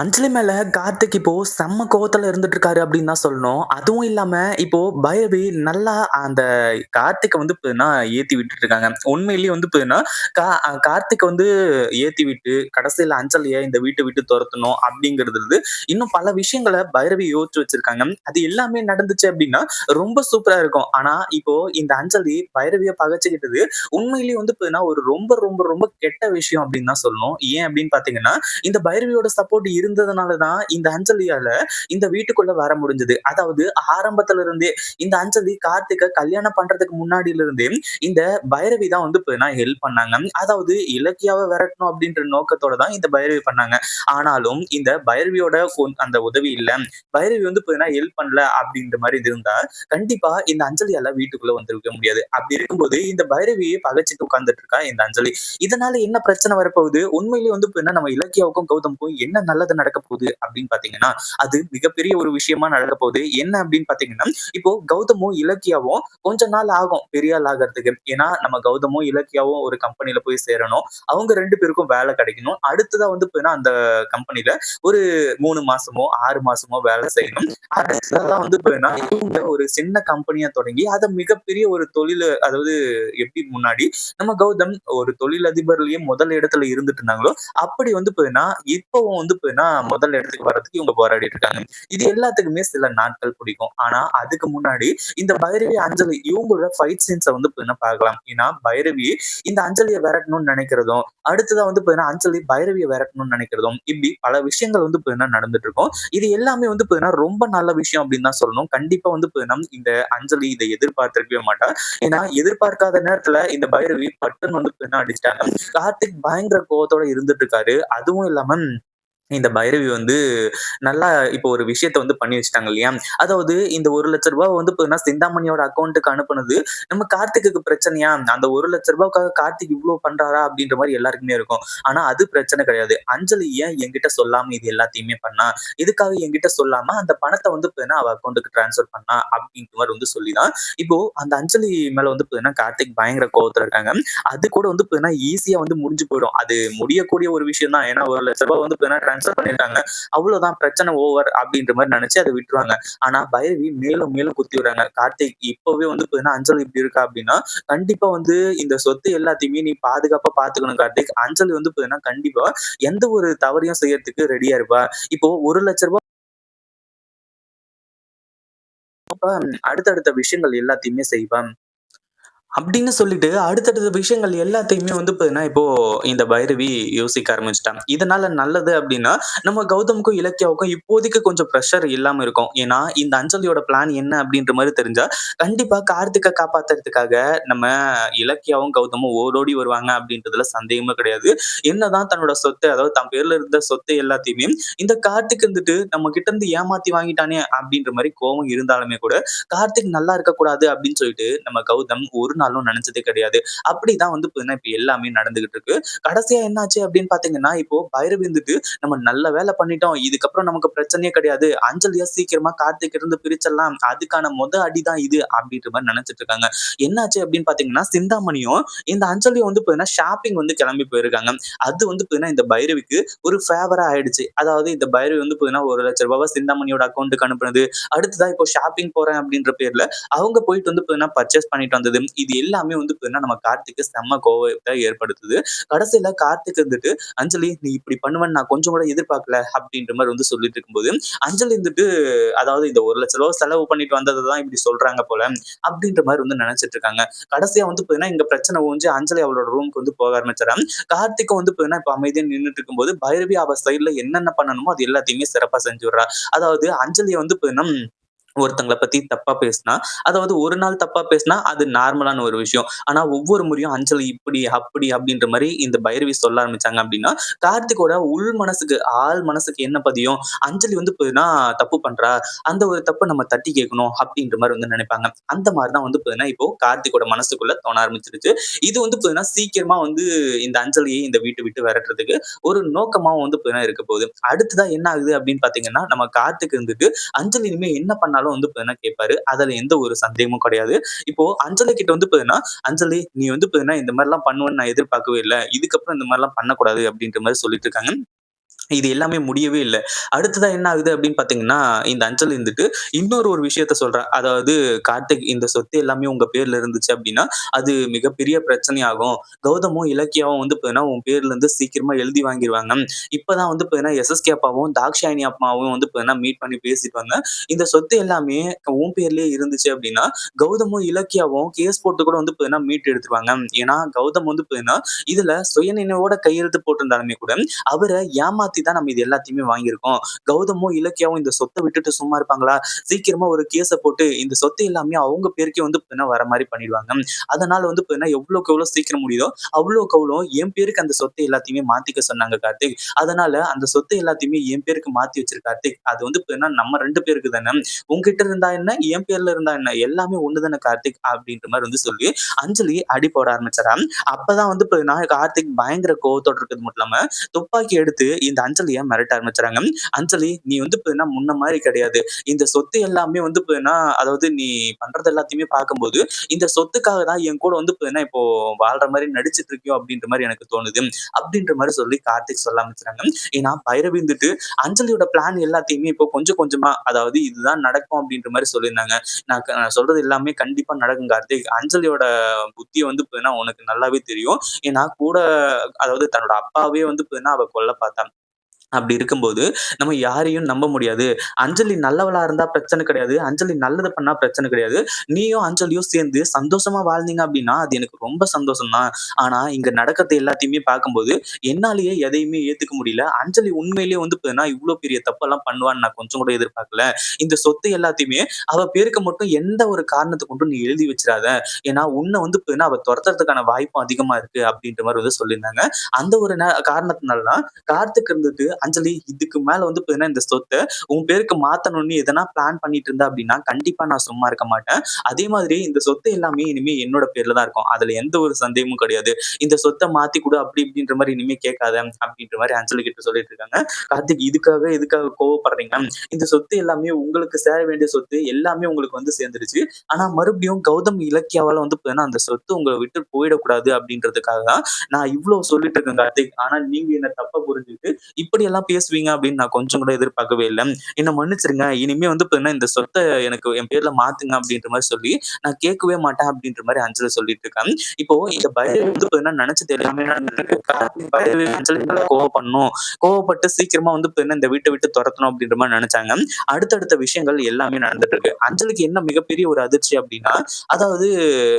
அஞ்சலி மேல கார்த்திக் இப்போ செம்ம கோவத்துல இருந்துட்டு இருக்காரு அப்படின்னு தான் சொல்லணும். அதுவும் இல்லாம இப்போ பைரவி நல்லா அந்த கார்த்திக்க வந்து பாத்தீங்கன்னா ஏத்தி விட்டுட்டு இருக்காங்க. உண்மையிலேயே வந்து பாத்தீங்கன்னா கா கார்த்திக் வந்து ஏத்தி விட்டு கடைசியில அஞ்சலிய இந்த வீட்டை விட்டு துரத்தணும் அப்படிங்கிறது வந்து இன்னும் பல விஷயங்களை பைரவி யோசிச்சு வச்சிருக்காங்க. அது எல்லாமே நடந்துச்சு அப்படின்னா ரொம்ப சூப்பரா இருக்கும். ஆனா இப்போ இந்த அஞ்சலி பைரவிய பகைச்சுக்கிட்டது உண்மையிலேயே வந்து பாத்தீங்கன்னா ஒரு ரொம்ப ரொம்ப ரொம்ப கெட்ட விஷயம் அப்படின்னு தான் சொல்லணும். ஏன் அப்படின்னு பாத்தீங்கன்னா இந்த பைரவியோட சப்போர்ட் இருந்து தான் இந்த அஞ்சலியால இந்த வீட்டுக்குள்ள வர முடிஞ்சது. அதாவது ஆரம்பத்துல இருந்தே இந்த அஞ்சலி கார்த்திக கல்யாணம் பண்றதுக்கு முன்னாடில இருந்தே இந்த பைரவி தான் வந்து இப்ப ஹெல்ப் பண்ணாங்க. அதாவது இலக்கியாவை விரட்டணும் அப்படின்ற நோக்கத்தோட தான் இந்த பைரவி பண்ணாங்க. ஆனாலும் இந்த பைரவியோட அந்த உதவி இல்ல. பைரவி வந்து இப்ப ஹெல்ப் பண்ணல அப்படின்ற மாதிரி இருந்தா கண்டிப்பா இந்த அஞ்சலியால வீட்டுக்குள்ள வந்திருக்க முடியாது. அப்படி இருக்கும்போது இந்த பைரவியை பகைச்சிட்டு உட்கார்ந்துட்டு இருக்கா இந்த அஞ்சலி. இதனால என்ன பிரச்சனை வரப்போகுது? உண்மையிலேயே வந்து இப்ப நம்ம இலக்கியாவுக்கும் கௌதமுக்கும் என்ன நல்லது நடக்க போகுது அப்படின்னு பாத்தீங்கன்னா அது மிகப்பெரிய ஒரு விஷயமா நடக்க போகுது. என்ன அப்படின்னு பாத்தீங்கன்னா இப்போ கௌதமும் இலக்கியாவும் கொஞ்ச நாள் ஆகும் பெரிய ஆள் ஆகிறதுக்கு. ஏன்னா நம்ம கௌதமும் இலக்கியாவும் ஒரு கம்பெனில போய் சேரணும். அவங்க ரெண்டு பேருக்கும் வேலை கிடைக்கணும். அடுத்ததா வந்து அந்த கம்பெனில ஒரு மூணு மாசமோ ஆறு மாசமோ வேலை செய்யணும். அடுத்ததான் வந்து இவங்க ஒரு சின்ன கம்பெனியா தொடங்கி அதை மிகப்பெரிய ஒரு தொழில் அதாவது எப்படி முன்னாடி நம்ம கௌதம் ஒரு தொழிலதிபர்லயே முதல் இடத்துல இருந்துட்டு இருந்தாங்களோ அப்படி வந்து இப்பவும் வந்து முதல் இடத்துக்கு வர்றதுக்கு இவங்க போராடிட்டு இருக்காங்க. இது எல்லாத்துக்குமே சில நாட்கள் பிடிக்கும். ஆனா அதுக்கு முன்னாடி இந்த பைரவி அஞ்சலி இவங்களோட ஃபைட் சீன்ஸை வந்து பார்க்கலாம். ஏன்னா பைரவி இந்த அஞ்சலியை விரட்டணும்னு நினைக்கிறதும் அடுத்ததான் வந்து அஞ்சலி பைரவியை விரட்டணும்னு நினைக்கிறதும் இப்படி பல விஷயங்கள் வந்து நடந்துட்டு இருக்கும். இது எல்லாமே வந்து ரொம்ப நல்ல விஷயம் அப்படின்னு தான் சொல்லணும். கண்டிப்பா வந்து இந்த அஞ்சலி இதை எதிர்பார்த்திருக்கவே மாட்டா ஏன்னா எதிர்பார்க்காத நேரத்துல இந்த பைரவி பட்டுன்னு வந்து அடிச்சிட்டாங்க. கார்த்திக் பயங்கர கோவத்தோட இருந்துட்டு இருக்காரு. அதுவும் இல்லாம இந்த பைரவி வந்து நல்லா இப்போ ஒரு விஷயத்த வந்து பண்ணி வச்சிட்டாங்க இல்லையா? அதாவது இந்த ஒரு லட்ச ரூபாய் வந்து பார்த்தீங்கன்னா சிந்தாமணியோட அக்கௌண்ட்டுக்கு அனுப்புனது நம்ம கார்த்திக்கு பிரச்சனையா? அந்த ஒரு லட்ச ரூபாய்க்காக கார்த்திக் இவ்வளவு பண்றாரா? அப்படின்ற மாதிரி எல்லாருக்குமே இருக்கும். ஆனா அது பிரச்சனை கிடையாது. அஞ்சலி ஏன் என்கிட்ட சொல்லாம இது எல்லாத்தையுமே பண்ணா? இதுக்காக என்கிட்ட சொல்லாம அந்த பணத்தை வந்து அவ அக்கௌண்ட்டுக்கு டிரான்ஸ்பர் பண்ணா? அப்படின்ற மாதிரி வந்து சொல்லிதான். இப்போ அந்த அஞ்சலி மேல வந்து பார்த்தீங்கன்னா கார்த்திக் பயங்கர கோவத்துல இருக்காங்க. அது கூட வந்து பார்த்தீங்கன்னா ஈஸியா வந்து முடிஞ்சு போயிடும். அது முடியக்கூடிய ஒரு விஷயம் தான் ஏன்னா ஒரு லட்ச ரூபாய் வந்து பார்த்தீங்கன்னா கேன்சல் பண்ணிடுறாங்க அவ்வளவுதான் பிரச்சனை ஓவர் அப்படின்ற மாதிரி நினைச்சு அதை விட்டுருவாங்க. ஆனா பைரவி மேலும் மேலும் குத்தி விடுறாங்க. கார்த்திக் இப்பவே வந்து அஞ்சலி இப்படி இருக்கா அப்படின்னா கண்டிப்பா வந்து இந்த சொத்து எல்லாத்தையுமே நீ பாதுகாப்பா பாத்துக்கணும் கார்த்திக். அஞ்சலி வந்து கண்டிப்பா எந்த ஒரு தவறையும் செய்யறதுக்கு ரெடியா இருப்பா. இப்போ ஒரு லட்ச ரூபாய் அடுத்தடுத்த விஷயங்கள் எல்லாத்தையுமே செய்வேன் அப்படின்னு சொல்லிட்டு அடுத்தடுத்த விஷயங்கள் எல்லாத்தையுமே வந்து பார்த்தீங்கன்னா இப்போ இந்த பைரவி யோசிக்க ஆரம்பிச்சிட்டாங்க. இதனால நல்லது அப்படின்னா நம்ம கௌதமுக்கும் இலக்கியாவுக்கும் இப்போதைக்கு கொஞ்சம் ப்ரெஷர் இல்லாம இருக்கும். ஏன்னா இந்த அஞ்சலியோட பிளான் என்ன அப்படின்ற மாதிரி தெரிஞ்சா கண்டிப்பா கார்த்திகை காப்பாத்துறதுக்காக நம்ம இலக்கியாவும் கௌதமும் ஓடோடி வருவாங்க அப்படின்றதுல சந்தேகமே கிடையாது. என்னதான் தன்னோட சொத்து அதாவது தன் பேர்ல இருந்த சொத்து எல்லாத்தையுமே இந்த கார்த்திக் இருந்துட்டு நம்ம கிட்ட இருந்து ஏமாத்தி வாங்கிட்டானே அப்படின்ற மாதிரி கோபம் இருந்தாலுமே கூட கார்த்திக் நல்லா இருக்கக்கூடாது அப்படின்னு சொல்லிட்டு நம்ம கௌதம் ஒரு நாளும் நினைச்சதே கிடையாது. அப்படிதான் வந்து இப்ப எல்லாமே நடந்துகிட்டு இருக்கு. கடைசியா என்னாச்சு அப்படின்னு பாத்தீங்கன்னா இப்போ பைரவி நம்ம நல்ல வேலை பண்ணிட்டோம். இதுக்கப்புறம் நமக்கு பிரச்சனையே கிடையாது. அஞ்சலியா சீக்கிரமா கார்த்திக் இருந்து பிரிச்சிடலாம். அதுக்கான முத அடிதான் இது அப்படின்ற மாதிரி நினைச்சிட்டு இருக்காங்க. என்னாச்சு அப்படின்னு பாத்தீங்கன்னா சிந்தாமணியும் இந்த அஞ்சலியும் வந்து பாத்தீங்கன்னா ஷாப்பிங் வந்து கிளம்பி போயிருக்காங்க. அது வந்து பாத்தீங்கன்னா இந்த பைரவிக்கு ஒரு ஃபேவரா ஆயிடுச்சு. அதாவது இந்த பைரவி வந்து பாத்தீங்கன்னா ஒரு லட்சம் ரூபாய் சிந்தாமணியோட அக்கௌண்ட்டுக்கு அனுப்புனது. அடுத்ததான் இப்போ ஷாப்பிங் போறேன் அப்படின்ற பேர்ல அவங்க போயிட்டு வந்து பாத்தீங்கன்னா பர்ச்சேஸ் பண்ணிட்டு வந்தது. இது இது எல்லாமே வந்து பார்த்தீங்கன்னா நம்ம கார்த்திக்கு செம்ம கோவத்தை ஏற்படுத்துது. கடைசியில கார்த்திக் வந்துட்டு அஞ்சலி நீ இப்படி பண்ணுவேன்னு நான் கொஞ்சம் கூட எதிர்பார்க்கல அப்படின்ற மாதிரி வந்து சொல்லிட்டு இருக்கும்போது அஞ்சலி வந்துட்டு அதாவது இந்த ஒரு லட்ச ரூபா செலவு பண்ணிட்டு வந்ததை தான் இப்படி சொல்றாங்க போல அப்படின்ற மாதிரி வந்து நினைச்சிட்டு இருக்காங்க. கடைசியா வந்து பார்த்தீங்கன்னா இங்க பிரச்சனை ஊஞ்சி அஞ்சலி அவளோட ரூமுக்கு வந்து போக ஆரம்பிச்சிடறான் கார்த்திக்கும் வந்து பார்த்தீங்கன்னா இப்ப அமைதியா நின்றுட்டு இருக்கும்போது பைரவி அவ சைட்ல என்னென்ன பண்ணணுமோ அது எல்லாத்தையுமே சிறப்பா செஞ்சு விடுறா. அதாவது அஞ்சலியை வந்து பார்த்தீங்கன்னா ஒருத்தங்கள பத்தி தப்பா பேசினா அதாவது ஒரு நாள் தப்பா பேசினா அது நார்மலான ஒரு விஷயம். ஆனா ஒவ்வொரு முறையும் அஞ்சலி இப்படி அப்படி அப்படின்ற மாதிரி இந்த பைரவி சொல்ல ஆரம்பிச்சாங்க அப்படின்னா கார்த்திகோட உள் மனசுக்கு ஆள் மனசுக்கு என்ன பதியும்? அஞ்சலி வந்து தப்பு பண்றா? அந்த ஒரு தப்பை நம்ம தட்டி கேட்கணும் அப்படின்ற மாதிரி வந்து நினைப்பாங்க. அந்த மாதிரிதான் வந்து இப்போ கார்த்திகோட மனசுக்குள்ள தோண ஆரம்பிச்சிருச்சு. இது வந்து சீக்கிரமா வந்து இந்த அஞ்சலியை இந்த வீட்டை விட்டு விரட்டுறதுக்கு ஒரு நோக்கமாவும் வந்து இருக்க போகுது. அடுத்ததான் என்ன ஆகுது அப்படின்னு பாத்தீங்கன்னா நம்ம கார்த்திக் இருந்துட்டு அஞ்சலி இனிமே என்ன பண்ண பண்ணாலும் வந்து பார்த்தீங்கன்னா கேட்பாரு அதுல எந்த ஒரு சந்தேகமும் கிடையாது. இப்போ அஞ்சலி கிட்ட வந்து பார்த்தீங்கன்னா அஞ்சலி நீ வந்து பார்த்தீங்கன்னா இந்த மாதிரிலாம் பண்ணுவேன்னு நான் எதிர்பார்க்கவே இல்லை. இதுக்கப்புறம் இந்த மாதிரிலாம் பண்ணக்கூடாது அப்படின்ற மாதிரி சொல்லிட்டு இருக்காங்க. இது எல்லாமே முடியவே இல்ல. அடுத்ததா என்ன ஆகுது அப்படின்னு பாத்தீங்கன்னா இந்த அஞ்சல் இருந்துட்டு இன்னொரு ஒரு விஷயத்த சொல்றேன் அதாவது கார்த்திக் இந்த சொத்து எல்லாமே உங்க பேர்ல இருந்துச்சு அப்படின்னா, அது மிகப்பெரிய பிரச்சனையாகும். கௌதமும், இலக்கியாவும் வந்து பார்த்தீங்கன்னா, உன் பேர்ல இருந்து சீக்கிரமா எழுதி வாங்கிடுவாங்க இப்பதான் வந்து பார்த்தீங்கன்னா, எஸ்எஸ்கே அப்பாவும், தாக்ஷாயினி அப்பாவும் வந்து பார்த்தீங்கன்னா மீட் பண்ணி பேசிடுவாங்க இந்த சொத்து எல்லாமே உன் பேர்லயே இருந்துச்சு அப்படின்னா, கௌதமும், இலக்கியாவும் கேஸ் போட்டு கூட வந்து பார்த்தீங்கன்னா மீட் எடுத்துருவாங்க. ஏன்னா, கௌதம் வந்து பார்த்தீங்கன்னா, இதுல சுயநினைவோட கையெழுத்து போட்டிருந்தாலுமே கூட, அவரை ஏமாத்தி தான் நம்ம இது எல்லாத்தையுமே வாங்கியிருக்கோம். கௌதமும், இலக்கியாவும் இந்த சொத்தை விட்டுட்டு சும்மா இருப்பாங்களா? சீக்கிரமா ஒரு கேஸை போட்டு இந்த சொத்து எல்லாமே அவங்க பேருக்கே வந்து வர மாதிரி பண்ணிடுவாங்க. அதனால வந்து எவ்வளவுக்கு எவ்வளவு சீக்கிரம் முடியுதோ, அவ்வளவுக்கு அவ்வளோ என் பேருக்கு அந்த சொத்தை எல்லாத்தையுமே மாத்திக்க சொன்னாங்க கார்த்திக். அதனால அந்த சொத்து எல்லாத்தையுமே என் பேருக்கு மாத்தி வச்சுரு கார்த்திக். அது வந்து பார்த்தீங்கன்னா நம்ம ரெண்டு பேருக்கு தானே. உங்ககிட்ட இருந்தா என்ன? என் பேர்ல இருந்தா என்ன? எல்லாமே ஒண்ணுதானே கார்த்திக் அப்படின்ற மாதிரி வந்து சொல்லி அஞ்சலி அடி போட ஆரம்பிச்சாராம் அப்பதான் வந்து பார்த்தீங்கன்னா கார்த்திக் பயங்கர கோவத்தோட இருக்கிறது மட்டும் இல்லாம, துப்பாக்கி எடுத்து இந்த அஞ்சலிய மிரட்ட ஆரம்பிச்சுறாங்க. "அஞ்சலி நீ வந்து பார்த்தீங்கன்னா முன்ன மாதிரி கிடையாது. இந்த சொத்து எல்லாமே வந்து பார்த்தீங்கன்னா அதாவது நீ பண்றது எல்லாத்தையுமே பார்க்கும்போது, இந்த சொத்துக்காக தான் என் கூட வந்து பார்த்தீங்கன்னா இப்போ வாழ்ற மாதிரி நடிச்சிட்டு இருக்கியோ அப்படின்ற மாதிரி எனக்கு தோணுது." அப்படின்ற மாதிரி சொல்லி கார்த்திக் சொல்ல ஆரம்பிச்சுறாங்க. ஏன்னா பைரவி வந்துட்டு அஞ்சலியோட பிளான் எல்லாத்தையுமே இப்போ கொஞ்சம் கொஞ்சமா அதாவது இதுதான் நடக்கும் அப்படின்ற மாதிரி சொல்லியிருந்தாங்க. நான் சொல்றது எல்லாமே கண்டிப்பா நடக்கும் கார்த்திக். அஞ்சலியோட புத்தி வந்து பார்த்தீங்கன்னா உனக்கு நல்லாவே தெரியும். ஏன்னா கூட அதாவது தன்னோட அப்பாவே வந்து பார்த்தீங்கன்னா அவ கொல்ல பார்த்தான் அப்படி இருக்கும்போது, நம்ம யாரையும் நம்ப முடியாது. அஞ்சலி நல்லவளா இருந்தா பிரச்சனை கிடையாது. அஞ்சலி நல்லது பண்ணா பிரச்சனை கிடையாது. நீயும் அஞ்சலியும் சேர்ந்து சந்தோஷமா வாழ்ந்தீங்க அப்படின்னா, அது எனக்கு ரொம்ப சந்தோஷம் தான். ஆனா, இங்க நடக்கிறது எல்லாத்தையுமே பார்க்கும்போது, என்னாலேயே எதையுமே ஏத்துக்க முடியல. அஞ்சலி உண்மையிலேயே வந்து பார்த்தீங்கன்னா, இவ்ளோ பெரிய தப்பெல்லாம் பண்ணுவான்னு நான் கொஞ்சம் கூட எதிர்பார்க்கல. இந்த சொத்து எல்லாத்தையுமே அவ பேருக்கு மட்டும் எந்த ஒரு காரணத்தை கொண்டு நீ எழுதி வச்சிடாத ஏன்னா, உன்னை வந்து பார்த்தீங்கன்னா, அவ துரத்துறதுக்கான வாய்ப்பும் அதிகமா இருக்கு அப்படின்ற மாதிரி வந்து சொல்லியிருந்தாங்க. அந்த ஒரு ந காரணத்தினால தான் கார்த்திக் இருந்துட்டு, "அஞ்சலி இதுக்கு மேல வந்து பார்த்தீங்கன்னா, இந்த சொத்தை உன் பேருக்கு மாத்தணும்னு எதனா பிளான் பண்ணிட்டு இருந்த அப்படின்னா, கண்டிப்பா நான் சும்மா இருக்க மாட்டேன். அதே மாதிரி இந்த சொத்து எல்லாமே இனிமே என்னோட பேர்ல தான் இருக்கும். அதுல எந்த ஒரு சந்தேகமும் கிடையாது. இந்த சொத்தை மாத்தி கூட அப்படி இப்படின்ற மாதிரி இனிமே கேட்காத." அப்படின்ற மாதிரி அஞ்சலி கிட்ட சொல்லிட்டு இருக்காங்க. கார்த்திக் இதுக்காக இதுக்காக கோவப்படுறீங்க? இந்த சொத்து எல்லாமே உங்களுக்கு சேர வேண்டிய சொத்து எல்லாமே உங்களுக்கு வந்து சேர்ந்துருச்சு. ஆனா மறுபடியும் கௌதம், இலக்கியாவால வந்து பார்த்தீங்கன்னா, அந்த சொத்து உங்கள விட்டு போயிடக்கூடாது அப்படின்றதுக்காக தான் நான் இவ்வளவு சொல்லிட்டு இருக்கேன் கார்த்திக். ஆனா நீங்க என்ன தப்பா இப்படி எல்லாம் பேசுவீங்க அப்படின்னு நான் கொஞ்சம் கூட எதிர்பார்க்கவே இல்லை என்ன மன்னிச்சிருங்க. இனிமே வந்து பார்த்தீங்கன்னா, இந்த சொத்தை எனக்கு என் பேர்ல மாத்துங்க அப்படின்ற மாதிரி சொல்லி நான் கேட்கவே மாட்டேன் அப்படின்ற மாதிரி அஞ்சலி சொல்லிட்டு இருக்கேன் இப்போ இந்த பயம் வந்து பார்த்தீங்கன்னா, நினைச்சது எல்லாமே நடந்திருக்கு. அஞ்சலி கோவப்படணும். கோவப்பட்டு சீக்கிரமா வந்து பார்த்தீங்கன்னா, இந்த வீட்டை விட்டு துரத்தணும் அப்படின்ற மாதிரி நினைச்சாங்க. அடுத்தடுத்த விஷயங்கள் எல்லாமே நடந்துட்டு இருக்கு. அஞ்சலிக்கு என்ன மிகப்பெரிய ஒரு அதிர்ச்சி அப்படின்னா, அதாவது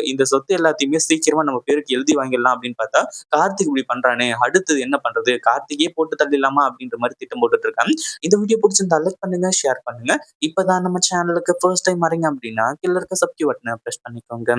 இந்த சொத்து எல்லாத்தையுமே சீக்கிரமா நம்ம பேருக்கு எழுதி வாங்கிடலாம் அப்படின்னு பார்த்தா, கார்த்திக் இப்படி பண்றானே, அடுத்தது என்ன பண்றது? கார்த்திகே போட்டு தள்ளிடலாமா அப்படின்ற மாதிரி திட்டம் போட்டுட்டு இருக்காங்க. இந்த வீடியோ பிடிச்சிருந்தா லைக் பண்ணுங்க, ஷேர் பண்ணுங்க. இப்பதான் நம்ம சேனலுக்கு ஃபர்ஸ்ட் டைம் வரீங்க அப்படின்னா, கீழே இருக்க சப்ஸ்கிரைப் பட்டனை ப்ரெஸ் பண்ணிக்கோங்க.